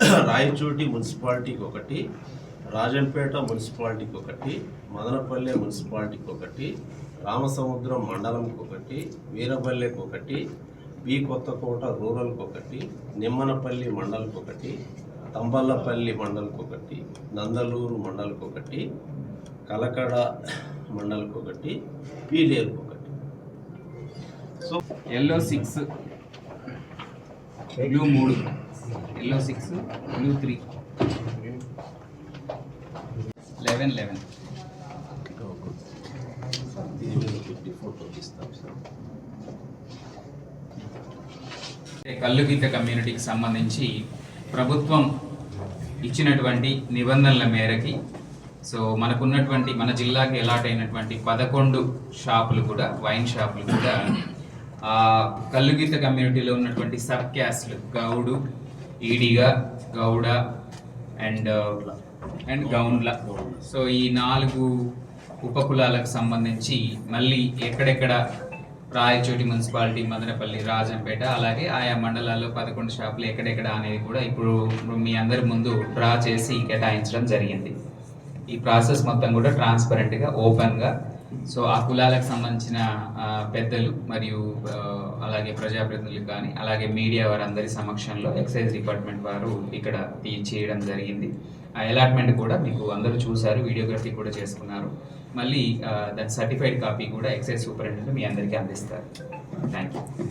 రాయచోటి మున్సిపాలిటీకి ఒకటి రాజంపేట మున్సిపాలిటీకి ఒకటి మదనపల్లె మున్సిపాలిటీకి ఒకటి రామసముద్రం మండలంకి ఒకటి వీరబల్లెకి ఒకటి బి కొత్తకోట రూరల్కి ఒకటి నిమ్మనపల్లి మండల్కి ఒకటి తంబల్లపల్లి మండల్కి ఒకటి నందలూరు మండల్కి ఒకటి కలకడ మండల్కి ఒకటి పీలేరుకి ఒకటి. సో ఎల్లో సిక్స్ బ్లూ మూడు. Yellow six blue three eleven eleven కళ్ళు గీత కమ్యూనిటీకి సంబంధించి ప్రభుత్వం ఇచ్చినటువంటి నిబంధనల మేరకి సో మనకున్నటువంటి మన జిల్లాకి అలాట్ అయినటువంటి పదకొండు షాపులు కూడా వైన్ షాపులు కూడా ఆ కల్లుగీత కమ్యూనిటీలో ఉన్నటువంటి sub క్యాస్ట్లు Goud Ediga Gouda and and Goundla. So ఈ నాలుగు ఉపకులాలకు సంబంధించి మళ్ళీ ఎక్కడెక్కడ రాయచోటి మున్సిపాలిటీ మదనపల్లి రాజంపేట అలాగే ఆయా మండలాల్లో పదకొండు షాపులు ఎక్కడెక్కడ అనేది కూడా ఇప్పుడు మీ అందరి ముందు డ్రా చేసి కేటాయించడం జరిగింది. ఈ ప్రాసెస్ మొత్తం కూడా ట్రాన్స్పరెంట్గా ఓపెన్గా సో ఆ కులాలకు సంబంధించిన పెద్దలు మరియు అలాగే ప్రజాప్రతినిధులు కానీ అలాగే మీడియా వారందరి సమక్షంలో ఎక్సైజ్ డిపార్ట్మెంట్ వారు ఇక్కడ చేయడం జరిగింది. ఆ అలాట్మెంట్ కూడా మీకు అందరూ చూశారు వీడియోగ్రఫీ కూడా చేసుకున్నారు. మళ్ళీ దాని సర్టిఫైడ్ కాపీ కూడా ఎక్సైజ్ సూపరింటెండెంట్ మీ అందరికీ అందిస్తారు. Thank you